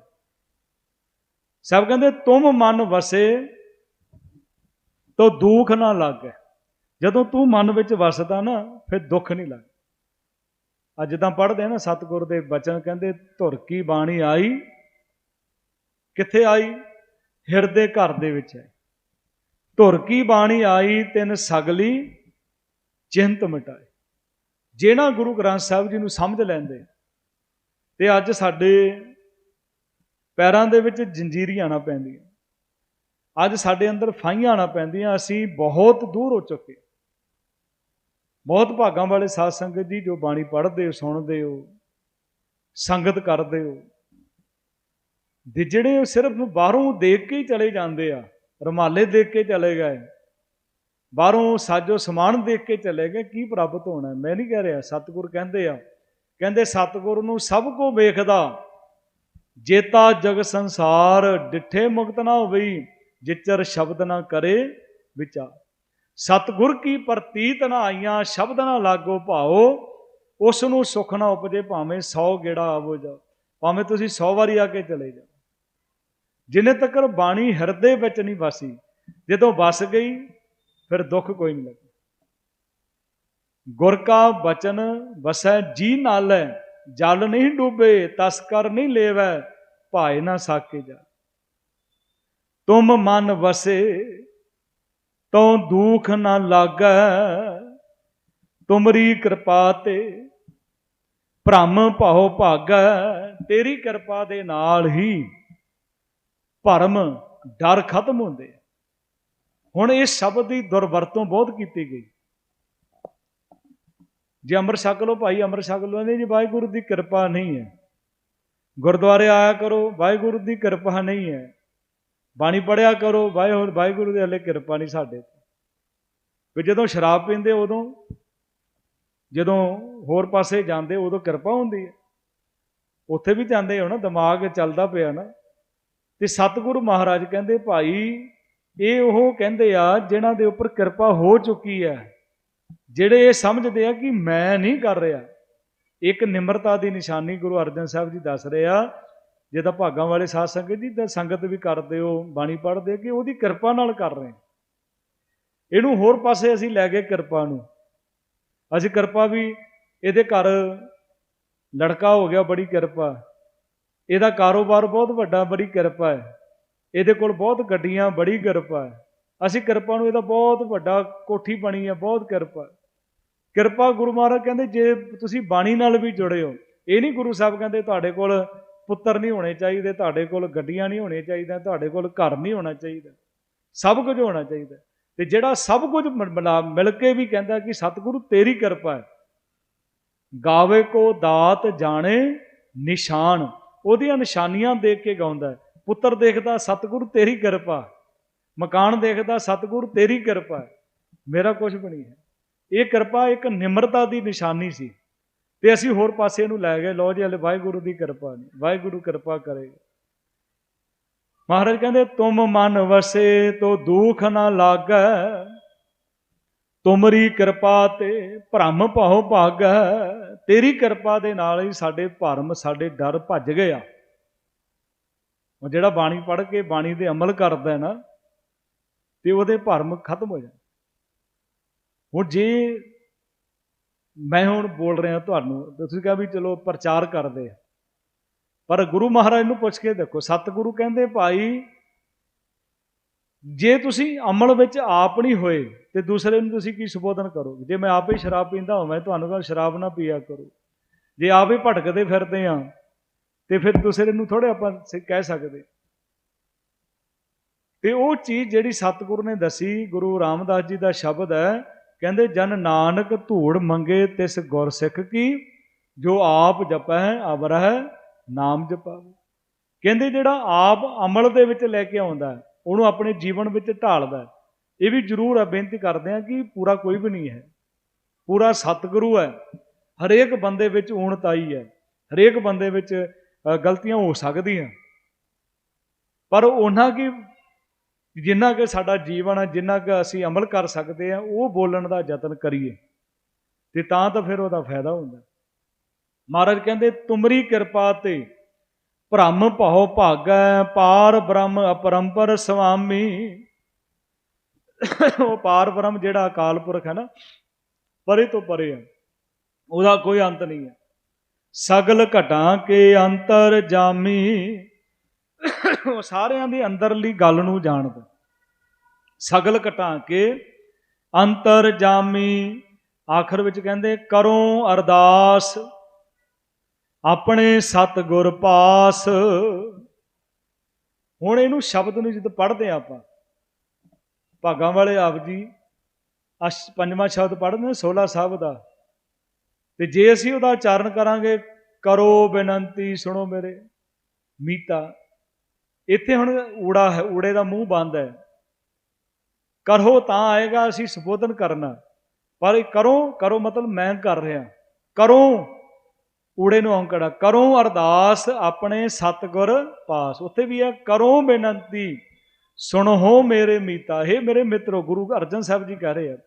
A: ਸਭ ਕਹਿੰਦੇ, ਤੁਮ ਮਨ ਵਸੇ ਤੋ ਦੁੱਖ ਨਾ ਲੱਗੇ। ਜਦੋਂ ਤੂੰ ਮਨ ਵਿੱਚ ਵਸਦਾ ਨਾ, ਫਿਰ ਦੁੱਖ ਨਹੀਂ ਲੱਗਦਾ ਅੱਜ ਤਾਂ ਪੜ੍ਹਦੇ ਆ ਨਾ, ਸਤਿਗੁਰ ਦੇ ਬਚਨ ਕਹਿੰਦੇ, ਧੁਰ ਕੀ ਬਾਣੀ ਆਈ? ਕਿੱਥੇ ਆਈ? ਹਿਰਦੇ ਘਰ ਦੇ ਵਿੱਚ ਹੈ ਧੁਰ ਕੀ ਬਾਣੀ ਆਈ, ਤਿੰਨ ਸਗਲੀ ਚਿੰਤ ਮਿਟਾਏ। ਜਿਹੜਾ ਗੁਰੂ ਗ੍ਰੰਥ ਸਾਹਿਬ ਜੀ ਨੂੰ ਸਮਝ ਲੈਂਦੇ ਤੇ ਅੱਜ ਸਾਡੇ ਪੈਰਾਂ ਦੇ ਵਿੱਚ ਜੰਜੀਰੀਆਂ ਨਾ ਪੈਂਦੀਆਂ। ਅੱਜ ਸਾਡੇ ਅੰਦਰ ਫਾਈਆਂ ਨਾ ਪੈਂਦੀਆਂ, ਅਸੀਂ ਬਹੁਤ ਦੂਰ ਹੋ ਚੁੱਕੇ ਬਹੁਤ ਭਾਗਾਂ ਵਾਲੇ ਸਾਧ ਸੰਗਤ ਜੀ ਜੋ ਬਾਣੀ ਪੜ੍ਹਦੇ ਹੋ, ਸੁਣਦੇ ਹੋ, ਸੰਗਤ ਕਰਦੇ ਹੋ ਦੇ ਜਿਹੜੇ ਉਹ ਸਿਰਫ ਬਾਹਰੋਂ ਦੇਖ ਕੇ ਹੀ ਚਲੇ ਜਾਂਦੇ ਆ, ਰਮਾਲੇ ਦੇਖ ਕੇ ਚਲੇ ਗਏ, ਬਾਹਰੋਂ ਸਾਜੋ ਸਮਾਨ ਦੇਖ ਕੇ ਚਲੇ ਗਏ, ਕੀ ਪ੍ਰਾਪਤ ਹੋਣਾ? ਮੈਂ ਨਹੀਂ ਕਹਿ ਰਿਹਾ, ਸਤਿਗੁਰ ਕਹਿੰਦੇ ਆ, ਕਹਿੰਦੇ ਸਤਿਗੁਰ ਨੂੰ ਸਭ ਕੋ ਵੇਖਦਾ, ਜੇਤਾ ਜਗ ਸੰਸਾਰ, ਡਿੱਠੇ ਮੁਕਤ ਨਾ ਹੋਵਈ, ਜਿਚਰ ਸ਼ਬਦ ਨਾ ਕਰੇ ਵਿਚਾਰ। ਸਤਿਗੁਰ ਕੀ ਪ੍ਰਤੀਤ ਨਾ ਆਈਆਂ, ਸ਼ਬਦ ਨਾ ਲਾਗੋ ਭਾਓ, ਉਸ ਨੂੰ ਸੁਖ ਨਾ ਉਪਜੇ ਭਾਵੇਂ 100 ਗੇੜਾ ਆਵੋ ਜਾ। ਭਾਵੇਂ ਤੁਸੀਂ 100 ਵਾਰੀ ਆ ਕੇ ਚਲੇ ਜਾਓ। ਜਿੰਨੇ ਤੱਕ ਬਾਣੀ ਹਿਰਦੇ ਵਿੱਚ ਨਹੀਂ ਵਸੀ, ਜਦੋਂ ਵਸ ਗਈ, ਫਿਰ ਦੁੱਖ ਕੋਈ ਨਹੀਂ ਲੱਗਦਾ ਗੁਰ ਕਾ ਬਚਨ ਵਸੈ, ਜੀ ਨਾਲੈ, ਜਲ ਨਹੀਂ ਡੂਬੇ ਤਸਕਰ ਨਹੀਂ ਲੇਵੈ, ਭਾਏ ਨਾ ਸਾਕੇ ਜਾ। ਤੁਮ ਮਨ ਵਸੇ ਤੋਂ ਦੁਖ ਨਾ ਲਾਗੈ, ਤੁਮਰੀ ਕਿਰਪਾ ਤੇ ਭ੍ਰਮ ਭਾਉ ਭਾਗੈ, ਤੇਰੀ ਕਿਰਪਾ ਦੇ ਨਾਲ ਹੀ ਭਰਮ, ਡਰ ਖਤਮ ਹੁੰਦੇ ਹੁਣ ਇਸ ਸ਼ਬਦ ਦੀ ਦੁਰਵਰਤੋਂ ਬਹੁਤ ਕੀਤੀ ਗਈ। ਜੇ ਅੰਮ੍ਰਿਤ ਛਕ ਲਓ ਭਾਈ, ਅੰਮ੍ਰਿਤ ਛਕ ਲਓ ਨਹੀਂ ਜੀ ਵਾਹਿਗੁਰੂ ਦੀ ਕਿਰਪਾ ਨਹੀਂ ਹੈ। ਗੁਰਦੁਆਰੇ ਆਇਆ ਕਰੋ, ਵਾਹਿਗੁਰੂ ਦੀ ਕਿਰਪਾ ਨਹੀਂ ਹੈ। ਬਾਣੀ ਪੜਿਆ ਕਰੋ, ਵਾਹਿਗੁਰੂ ਵਾਹਿਗੁਰੂ ਦੇ ਹਲੇ ਕਿਰਪਾ ਨਹੀਂ ਸਾਡੇ ਤੇ। ਵੀ ਜਦੋਂ ਸ਼ਰਾਬ ਪੀਂਦੇ ਉਦੋਂ, ਜਦੋਂ ਹੋਰ ਪਾਸੇ ਜਾਂਦੇ ਉਦੋਂ ਕਿਰਪਾ ਹੁੰਦੀ ਹੈ। ਉੱਥੇ ਵੀ ਜਾਂਦੇ ਹੋ ਨਾ, ਦਿਮਾਗ ਚੱਲਦਾ ਪਿਆ ਨਾ। ਤੇ ਸਤਿਗੁਰੂ ਮਹਾਰਾਜ ਕਹਿੰਦੇ, ਭਾਈ, ਇਹ ਉਹ ਕਹਿੰਦੇ ਆ ਜਿਨ੍ਹਾਂ ਦੇ ਉੱਪਰ ਕਿਰਪਾ ਹੋ ਚੁੱਕੀ ਹੈ, ਜਿਹੜੇ ਇਹ ਸਮਝਦੇ ਆ ਕਿ ਮੈਂ ਨਹੀਂ ਕਰ ਰਿਹਾ। ਇੱਕ ਨਿਮਰਤਾ ਦੀ ਨਿਸ਼ਾਨੀ ਗੁਰੂ ਅਰਜਨ ਸਾਹਿਬ ਜੀ ਦੱਸ ਰਹੇ ਆ ਜੇ ਤਾਂ ਭਾਗਾਂ ਵਾਲੇ ਸਾਧ ਸੰਗਤ ਜੀ ਦਾ ਸੰਗਤ ਵੀ ਕਰਦੇ ਹੋ, ਬਾਣੀ ਪੜ੍ਹਦੇ ਕਿ ਉਹਦੀ ਕਿਰਪਾ ਨਾਲ ਕਰ ਰਹੇ ਇਹਨੂੰ ਹੋਰ ਪਾਸੇ ਅਸੀਂ ਲੈ ਗਏ ਕਿਰਪਾ ਨੂੰ। ਅਸੀਂ ਕਿਰਪਾ ਵੀ ਇਹਦੇ ਘਰ ਲੜਕਾ ਹੋ ਗਿਆ, ਬੜੀ ਕਿਰਪਾ। ਇਹਦਾ ਕਾਰੋਬਾਰ ਬਹੁਤ ਵੱਡਾ, ਬੜੀ ਕਿਰਪਾ ਹੈ। ਇਹਦੇ ਕੋਲ ਬਹੁਤ ਗੱਡੀਆਂ, ਬੜੀ ਕਿਰਪਾ ਹੈ। ਅਸੀਂ ਕਿਰਪਾ ਨੂੰ ਇਹਦਾ ਬਹੁਤ ਵੱਡਾ ਕੋਠੀ ਬਣੀ ਹੈ, ਬਹੁਤ ਕਿਰਪਾ ਕਿਰਪਾ ਗੁਰੂ ਮਹਾਰਾਜ ਕਹਿੰਦੇ, ਜੇ ਤੁਸੀਂ ਬਾਣੀ ਨਾਲ ਵੀ ਜੁੜੇ ਹੋ, ਇਹ ਨਹੀਂ ਗੁਰੂ ਸਾਹਿਬ ਕਹਿੰਦੇ ਤੁਹਾਡੇ ਕੋਲ ਪੁੱਤਰ ਨਹੀਂ ਹੋਣੇ ਚਾਹੀਦੇ, ਤੁਹਾਡੇ ਕੋਲ ਗੱਡੀਆਂ ਨਹੀਂ ਹੋਣੀਆਂ ਚਾਹੀਦੀਆਂ, ਤੁਹਾਡੇ ਕੋਲ ਘਰ ਨਹੀਂ ਹੋਣਾ ਚਾਹੀਦਾ। ਸਭ ਕੁਝ ਹੋਣਾ ਚਾਹੀਦਾ। ਤੇ ਜਿਹੜਾ ਸਭ ਕੁਝ ਮਿਲ- ਮਿਲਾ- ਮਿਲ ਕੇ ਵੀ ਕਹਿੰਦਾ ਕਿ ਸਤਿਗੁਰੂ ਤੇਰੀ ਕਿਰਪਾ ਹੈ। ਗਾਵੇ ਕੋ ਦਾਤ ਜਾਣੇ ਨਿਸ਼ਾਨ, ਉਹਦੀਆਂ ਨਿਸ਼ਾਨੀਆਂ ਦੇਖ ਕੇ ਗਾਉਂਦਾ ਪੁੱਤਰ ਦੇਖਦਾ ਸਤਿਗੁਰੂ ਤੇਰੀ ਕਿਰਪਾ ਮਕਾਨ ਦੇਖਦਾ ਸਤਿਗੁਰੂ ਤੇਰੀ ਕਿਰਪਾ ਹੈ। ਮੇਰਾ ਕੁਝ ਵੀ ਨਹੀਂ ਹੈ। ਇਹ ਕਿਰਪਾ ਇੱਕ ਨਿਮਰਤਾ ਦੀ ਨਿਸ਼ਾਨੀ ਸੀ। ਤੇ ਅਸੀਂ ਹੋਰ ਪਾਸੇ ਨੂੰ ਲੈ ਗਏ। ਲੋ ਜੀ, ਹਲੇ ਵਾਹਿਗੁਰੂ ਦੀ ਕਿਰਪਾ ਨਹੀਂ ਵਾਹਿਗੁਰੂ ਕਿਰਪਾ ਕਰੇਗਾ। ਮਹਾਰਾਜ ਕਹਿੰਦੇ, ਤੁਮ ਮਨ ਵਸੇ ਤੋ ਦੁਖ ਨਾ ਲਾਗੈ, ਤੁਮਰੀ ਕਿਰਪਾ ਤੇ ਭ੍ਰਮ ਭਾਉ ਭਾਗੈ, ਤੇਰੀ ਕਿਰਪਾ ਦੇ ਨਾਲ ਹੀ ਸਾਡੇ ਭਰਮ, ਸਾਡੇ ਡਰ ਭੱਜ ਗਏ ਆ। ਉਹ ਜਿਹੜਾ ਬਾਣੀ ਪੜ੍ਹ ਕੇ ਬਾਣੀ ਦੇ ਅਮਲ ਕਰਦਾ ਹੈ ਨਾ, ਤੇ ਉਹਦੇ ਭਰਮ ਖਤਮ ਹੋ ਜਾਂਦੇ। ਹੁਣ ਜੇ ਮੈਂ ਹੁਣ ਬੋਲ ਰਿਹਾ ਤੁਹਾਨੂੰ, ਤੁਸੀਂ ਕਹਾਂ ਵੀ ਚਲੋ ਪ੍ਰਚਾਰ ਕਰਦੇ ਆ। ਪਰ ਗੁਰੂ ਮਹਾਰਾਜ ਨੂੰ ਪੁੱਛ ਕੇ ਦੇਖੋ, ਸਤਿਗੁਰੂ ਕਹਿੰਦੇ, ਭਾਈ, ਜੇ ਤੁਸੀਂ ਅਮਲ ਵਿੱਚ ਆਪ ਨਹੀਂ ਹੋਏ, ਤੇ ਦੂਸਰੇ ਨੂੰ ਤੁਸੀਂ ਕੀ ਸੰਬੋਧਨ ਕਰੋਗੇ? ਜੇ ਮੈਂ ਆਪ ਹੀ ਸ਼ਰਾਬ ਪੀਂਦਾ ਹੋਵਾਂ ਤੁਹਾਨੂੰ ਕਹਾਂ ਸ਼ਰਾਬ ਨਾ ਪੀਆ ਕਰੋ। ਜੇ ਆਪ ਹੀ ਭਟਕਦੇ ਫਿਰਦੇ ਆ, ਤੇ ਫਿਰ ਦੂਸਰੇ ਨੂੰ ਥੋੜੇ ਆਪਾਂ ਸ- ਕਹਿ ਸਕਦੇ। ਤੇ ਉਹ ਚੀਜ਼ ਜਿਹੜੀ ਸਤਿਗੁਰੂ ਨੇ ਦੱਸੀ, ਗੁਰੂ ਰਾਮਦਾਸ ਜੀ ਦਾ ਸ਼ਬਦ ਹੈ ਕਹਿੰਦੇ, ਜਨ ਨਾਨਕ ਧੂੜ ਮੰਗੇ ਤਿਸ ਗੁਰ ਸਿੱਖ ਕੀ, ਜੋ ਆਪ ਜਪੈ ਅਵਰਹਿ ਨਾਮ ਜਪਾਵੇ। ਕਹਿੰਦੇ, ਜਿਹੜਾ ਆਪ ਅਮਲ ਦੇ ਵਿੱਚ ਲੈ ਕੇ ਆਉਂਦਾ ਉਹਨੂੰ ਆਪਣੇ ਜੀਵਨ ਵਿੱਚ ਢਾਲਦਾ ਇਹ ਵੀ ਜ਼ਰੂਰ ਹੈ ਬੇਨਤੀ ਕਰਦੇ ਹਾਂ ਕਿ ਪੂਰਾ ਕੋਈ ਵੀ ਨਹੀਂ ਹੈ। ਪੂਰਾ ਸਤਿਗੁਰੂ ਹੈ, ਹਰੇਕ ਬੰਦੇ ਵਿੱਚ ਊਣਤਾਈ ਹੈ, ਹਰੇਕ ਬੰਦੇ ਵਿੱਚ ਗਲਤੀਆਂ ਹੋ ਸਕਦੀਆਂ। ਪਰ ਉਹਨਾਂ ਕੀ ਜਿੰਨਾ ਕਿ ਸਾਡਾ ਜੀਵਨ ਹੈ ਜਿੰਨਾ ਕਿ ਅਸੀਂ ਅਮਲ ਕਰ ਸਕਦੇ ਆ, ਉਹ ਬੋਲਣ ਦਾ ਯਤਨ ਕਰੀਏ। ਤੇ ਤਾਂ ਤਾਂ ਫਿਰ ਉਹਦਾ ਫਾਇਦਾ ਹੁੰਦਾ। ਮਹਾਰਾਜ ਕਹਿੰਦੇ, ਤੁਮਰੀ ਕਿਰਪਾ ਤੇ ਭ੍ਰਮ ਭਉ ਭਾਗੈ, ਪਾਰ ਬ੍ਰਹਮ ਅਪਰੰਪਰ ਸੁਆਮੀ ਉਹ ਪਾਰ ਬ੍ਰਹਮ ਜਿਹੜਾ ਅਕਾਲ ਪੁਰਖ ਹੈ ਨਾ, ਪਰੇ ਤੋਂ ਪਰੇ ਹੈ ਉਹਦਾ ਕੋਈ ਅੰਤ ਨਹੀਂ ਹੈ ਸਗਲ ਘਟਾਂ ਕੇ ਅੰਤਰ ਜਾਮੀ। ਉਹ ਸਾਰਿਆਂ ਦੀ ਅੰਦਰਲੀ ਗੱਲ ਨੂੰ ਜਾਣਦਾ ਸਗਲ ਘਟਾ ਕੇ ਅੰਤਰ ਜਾਮੀ। ਆਖਰ ਵਿੱਚ ਕਹਿੰਦੇ, ਕਰੋ ਅਰਦਾਸ, ਆਪਣੇ ਸਤਿਗੁਰ ਪਾਸ। ਹੁਣ ਇਹਨੂੰ ਸ਼ਬਦ ਨੂੰ ਜਦੋਂ ਪੜ੍ਹਦੇ ਹਾਂ ਆਪਾਂ। ਭਾਗਾਂ ਵਾਲੇ ਆਪ ਜੀ, ਅਸ਼ ਪੰਜਵਾਂ ਸ਼ਬਦ ਪੜ੍ਹਦੇ ਨੇ 16 ਸਾਹਿਬ ਦਾ। ਤੇ ਜੇ ਅਸੀਂ ਉਹਦਾ ਉਚਾਰਨ ਕਰਾਂਗੇ, ਕਰੋ ਬੇਨੰਤੀ, ਸੁਣੋ ਮੇਰੇ ਮੀਤਾ। ਇੱਥੇ ਹੁਣ ਊੜਾ ਹੈ, ਊੜੇ ਦਾ ਮੂੰਹ ਬੰਦ ਹੈ। ਕਰੋ ਤਾਂ ਆਏਗਾ ਅਸੀਂ ਸੰਬੋਧਨ ਕਰਨਾ। ਪਰ ਇਹ ਕਰੋ ਕਰੋ ਮਤਲਬ ਮੈਂ ਕਰ ਰਿਹਾ। ਕਰੋ, ਊੜੇ ਨੂੰ ਔਂਕੜਾ ਕਰੋ ਅਰਦਾਸ ਆਪਣੇ ਸਤਗੁਰ ਪਾਸ। ਉੱਥੇ ਵੀ ਹੈ, ਕਰੋ ਬੇਨੰਤੀ। ਸੁਣੋ ਮੇਰੇ ਮੀਤਾ। हे ਮੇਰੇ ਮਿੱਤਰੋ, ਗੁਰੂ ਅਰਜਨ ਸਾਹਿਬ ਜੀ ਕਹਿ ਰਹੇ ਆ,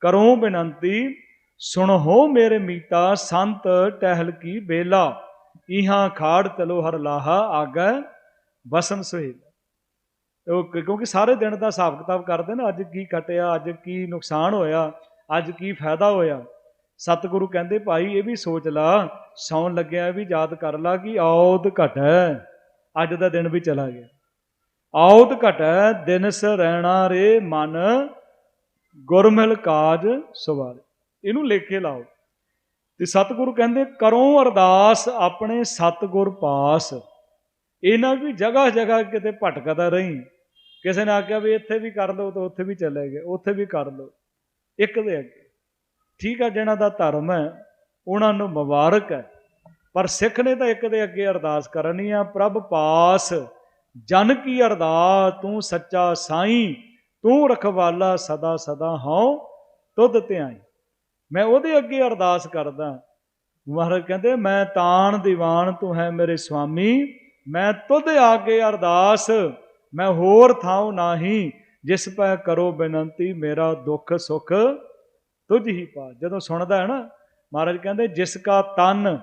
A: ਕਰੋ ਬੇਨੰਤੀ। ਸੁਣੋ ਮੇਰੇ ਮੀਤਾ, ਸੰਤ ਟਹਿਲ ਕੀ ਬੇਲਾ। ਇਹਾਂ ਖਾੜ ਤਲੋ ਹਰ ਲਾਹਾ ਆਗੈ। ਬਸਨ ਸੁਹੇਲ। ਉਹ ਕਿਉਂਕਿ ਸਾਰੇ ਦਿਨ ਦਾ ਹਿਸਾਬ ਕਿਤਾਬ ਕਰਦੇ ਨਾ, ਅੱਜ ਕੀ ਘਟਿਆ, ਅੱਜ ਕੀ ਨੁਕਸਾਨ ਹੋਇਆ, ਅੱਜ ਕੀ ਫਾਇਦਾ ਹੋਇਆ। ਸਤਿਗੁਰੂ ਕਹਿੰਦੇ, ਭਾਈ, ਇਹ ਵੀ ਸੋਚ ਲਾ, ਸੌਣ ਲੱਗਿਆ ਵੀ ਯਾਦ ਕਰ ਲਾ ਕਿ ਔਦ ਘਟੈ, ਅੱਜ ਦਾ ਦਿਨ ਵੀ ਚਲਾ ਗਿਆ। ਔਦ ਘਟੈ, ਦਿਨਸ ਰਹਿਣਾ ਰੇ ਮਨ, ਗੁਰਮਿਲ ਕਾਜ ਸਵਾਰ। ਇਹਨੂੰ ਲਿਖ ਕੇ ਲਾਓ। ਤੇ ਸਤਿਗੁਰੂ ਕਹਿੰਦੇ, ਕਰੋ ਅਰਦਾਸ ਆਪਣੇ ਸਤਿਗੁਰ ਪਾਸ ਇਹਨਾਂ ਵੀ ਜਗ੍ਹਾ ਜਗ੍ਹਾ ਕਿਤੇ ਭਟਕਦਾ ਰਹੀ। ਕਿਸੇ ਨੇ ਆਖਿਆ ਵੀ ਇੱਥੇ ਵੀ ਕਰ ਲਓ ਤਾਂ ਉੱਥੇ ਵੀ ਚਲੇ ਗਏ, ਉੱਥੇ ਵੀ ਕਰ ਲਓ। ਇੱਕ ਦੇ ਅੱਗੇ। ਠੀਕ ਹੈ ਜਿਹਨਾਂ ਦਾ ਧਰਮ ਹੈ, ਉਹਨਾਂ ਨੂੰ ਮੁਬਾਰਕ ਹੈ। ਪਰ ਸਿੱਖ ਨੇ ਤਾਂ ਇੱਕ ਦੇ ਅੱਗੇ ਅਰਦਾਸ ਕਰਨੀ ਆ, ਪ੍ਰਭ ਪਾਸ, ਜਨ ਕੀ ਅਰਦਾਸ, ਤੂੰ ਸੱਚਾ ਸਾਈਂ, ਤੂੰ ਰਖਵਾਲਾ ਸਦਾ ਸਦਾ ਹਉ, ਤੁਧ ਧਿਆਈ। ਮੈਂ ਉਹਦੇ ਅੱਗੇ ਅਰਦਾਸ ਕਰਦਾ। ਮਹਾਰਾਜ ਕਹਿੰਦੇ, ਮੈਂ ਤਾਣ ਦੀਵਾਨ ਤੂੰ ਹੈ ਮੇਰੇ ਸੁਆਮੀ ਮੈਂ ਤੁਧ ਆਗੇ ਅਰਦਾਸ, ਮੈਂ ਹੋਰ ਥਾਉ ਨਾਹੀ, ਜਿਸ ਪੈ ਕਰੋ ਬੇਨੰਤੀ ਮੇਰਾ ਦੁੱਖ ਸੁਖ। ਤੁਝ ਹੀ ਪਾ, ਜਦੋਂ ਸੁਣਦਾ ਹੈ ਨਾ, ਮਹਾਰਾਜ ਕਹਿੰਦੇ, ਜਿਸ ਕਾ ਤਨ,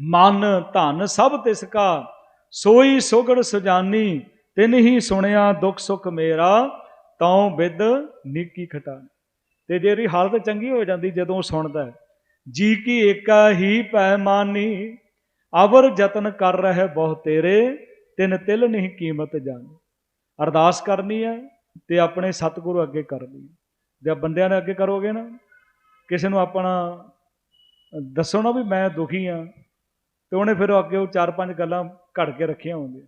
A: ਮਨ ਧਨ ਸਭ ਤਿਸ ਕਾ, ਸੋਈ ਸੁਗੜ ਸੁਜਾਨੀ, ਤਿਨ ਹੀ ਸੁਣਿਆ ਦੁੱਖ ਸੁਖ ਮੇਰਾ, ਤਉ ਬਿਦ ਨੀਕੀ ਖਟਾਨ। ਤੇ ਜਿਹੜੀ ਹਾਲਤ ਚੰਗੀ ਹੋ ਜਾਂਦੀ ਜਦੋਂ ਸੁਣਦਾ ਜੀ ਕੀ ਏਕਾ ਹੀ ਪੈਮਾਨੀ ਅਵਰ ਯਤਨ ਕਰ ਰਹੇ ਬਹੁ ਤੇਰੇ, ਤਿਨ ਤਿਲ ਨਹੀਂ ਕੀਮਤ ਜਾਣੀ। ਅਰਦਾਸ ਕਰਨੀ ਹੈ ਤੇ ਆਪਣੇ ਸਤਿਗੁਰੂ ਅੱਗੇ ਕਰਨੀ ਹੈ। ਜੇ ਬੰਦਿਆਂ ਨੇ ਅੱਗੇ ਕਰੋਗੇ ਨਾ, ਕਿਸੇ ਨੂੰ ਆਪਣਾ ਦੱਸੋ ਨਾ ਵੀ ਮੈਂ ਦੁਖੀ ਆ ਤੇ ਉਹਨੇ ਫਿਰ ਅੱਗੇ ਉਹ ਚਾਰ ਪੰਜ ਗੱਲਾਂ ਘੜ ਕੇ ਰੱਖੀਆਂ ਹੁੰਦੀਆਂ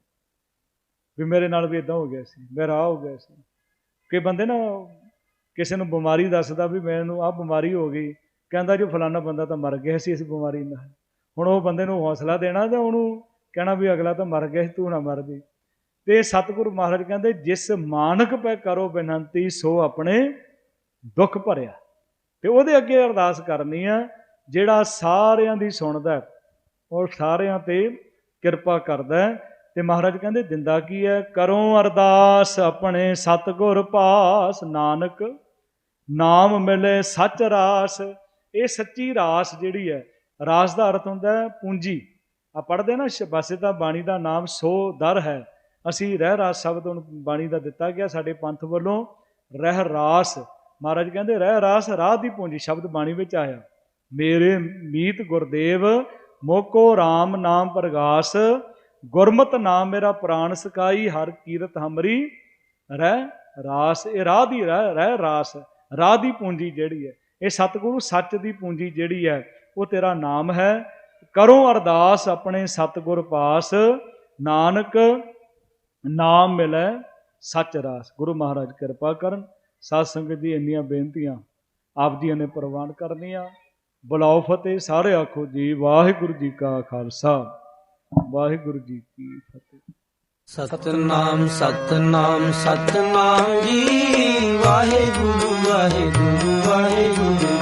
A: ਵੀ ਮੇਰੇ ਨਾਲ ਵੀ ਇਦਾਂ ਹੋ ਗਿਆ ਸੀ, ਮੇਰਾ ਆਹ ਹੋ ਗਿਆ ਸੀ। ਕਿ ਬੰਦੇ ਨਾ ਕਿਸੇ ਨੂੰ ਬਿਮਾਰੀ ਦੱਸਦਾ ਵੀ ਮੈਨੂੰ ਆਹ ਬਿਮਾਰੀ ਹੋ ਗਈ, ਕਹਿੰਦਾ ਜੋ ਫਲਾਣਾ ਬੰਦਾ ਤਾਂ ਮਰ ਗਿਆ ਸੀ ਇਸ ਬਿਮਾਰੀ ਨਾਲ। ਹੁਣ ਉਹ ਬੰਦੇ ਨੂੰ ਹੌਸਲਾ ਦੇਣਾ ਜਾਂ ਉਹਨੂੰ ਕਹਿਣਾ ਵੀ ਅਗਲਾ ਤਾਂ ਮਰ ਗਿਆ ਸੀ ਤੂੰ ਨਾ ਮਰ ਜੀ ਤੇ ਸਤਿਗੁਰੂ ਮਹਾਰਾਜ ਕਹਿੰਦੇ ਜਿਸ ਮਾਨਕ ਪੈ ਕਰੋ ਬੇਨੰਤੀ ਸੋ ਆਪਣੇ ਦੁੱਖ ਭਰਿਆ। ਤੇ ਉਹਦੇ ਅੱਗੇ ਅਰਦਾਸ ਕਰਨੀ ਆ ਜਿਹੜਾ ਸਾਰਿਆਂ ਦੀ ਸੁਣਦਾ ਹੈ, ਔਰ ਸਾਰਿਆਂ ਤੇ ਕਿਰਪਾ ਕਰਦਾ ਹੈ। ਤੇ ਮਹਾਰਾਜ ਕਹਿੰਦੇ ਦਿੰਦਾ ਕੀ ਹੈ? ਕਰੋ ਅਰਦਾਸ ਆਪਣੇ ਸਤਿਗੁਰ ਪਾਸ ਨਾਨਕ ਨਾਮ ਮਿਲੇ ਸੱਚ ਰਾਸ। ਇਹ ਸੱਚੀ ਰਾਸ ਜਿਹੜੀ ਹੈ ਰਾਸ ਦਾ ਅਰਥ ਹੁੰਦਾ ਹੈ ਪੂੰਜੀ। ਆ ਪੜਦੇ ਨਾ, ਸ਼- ਵੈਸੇ ਤਾਂ ਬਾਣੀ ਦਾ ਨਾਮ ਸੋ ਦਰ ਹੈ। ਅਸੀਂ ਰਹਿ ਰਾਸ ਸ਼ਬਦ ਹੁਣ ਬਾਣੀ ਦਾ ਦਿੱਤਾ ਗਿਆ ਸਾਡੇ ਪੰਥ ਵੱਲੋਂ, ਰਹਿ ਰਾਸ। ਮਹਾਰਾਜ ਕਹਿੰਦੇ, ਰਹਿ ਰਾਸ, ਰਾਹ ਦੀ ਪੂੰਜੀ ਸ਼ਬਦ ਬਾਣੀ ਵਿੱਚ ਆਇਆ। ਮੇਰੇ ਮੀਤ ਗੁਰਦੇਵ, ਮੋਕੋ RAM ਨਾਮ ਪ੍ਰਗਾਸ, ਗੁਰਮਤ ਨਾਮ ਮੇਰਾ ਪ੍ਰਾਣ ਸਕਾਈ, ਹਰ ਕੀਰਤ ਹਮਰੀ। ਰਹਿ ਰਾਸ, ਇਹ ਰਾਹ ਦੀ ਰਹਿ ਰਹਿ ਰਾਸ, ਰਾਹ ਦੀ ਪੂੰਜੀ ਜਿਹੜੀ ਹੈ, ਇਹ ਸਤਿਗੁਰੂ ਸੱਚ ਦੀ ਪੂੰਜੀ ਜਿਹੜੀ ਹੈ ਉਹ ਤੇਰਾ ਨਾਮ ਹੈ। ਕਰੋ ਅਰਦਾਸ ਆਪਣੇ ਸਤਿਗੁਰ ਪਾਸ। ਨਾਨਕ, ਨਾਮ ਮਿਲੈ ਸੱਚ ਰਾਸ। ਗੁਰੂ ਮਹਾਰਾਜ ਕਿਰਪਾ ਕਰਨ। ਸਾਧ ਸੰਗਤ ਦੀ ਇੰਨੀਆਂ ਬੇਨਤੀਆਂ ਆਪ ਜੀਆਂ ਨੇ ਪ੍ਰਵਾਨ ਕਰਨੀਆਂ। ਬੁਲਾਓ ਫਤਿਹ, ਸਾਰੇ ਆਖੋ ਜੀ, ਵਾਹਿਗੁਰੂ ਜੀ ਕਾ ਖਾਲਸਾ। ਵਾਹਿਗੁਰੂ ਜੀ ਕੀ ਫਤਿਹ।
B: ਸਤਨਾਮ ਸਤਨਾਮ ਸਤਨਾਮ ਜੀ। ਵਾਹਿਗੁਰੂ ਵਾਹਿਗੁਰੂ ਵਾਹਿਗੁਰੂ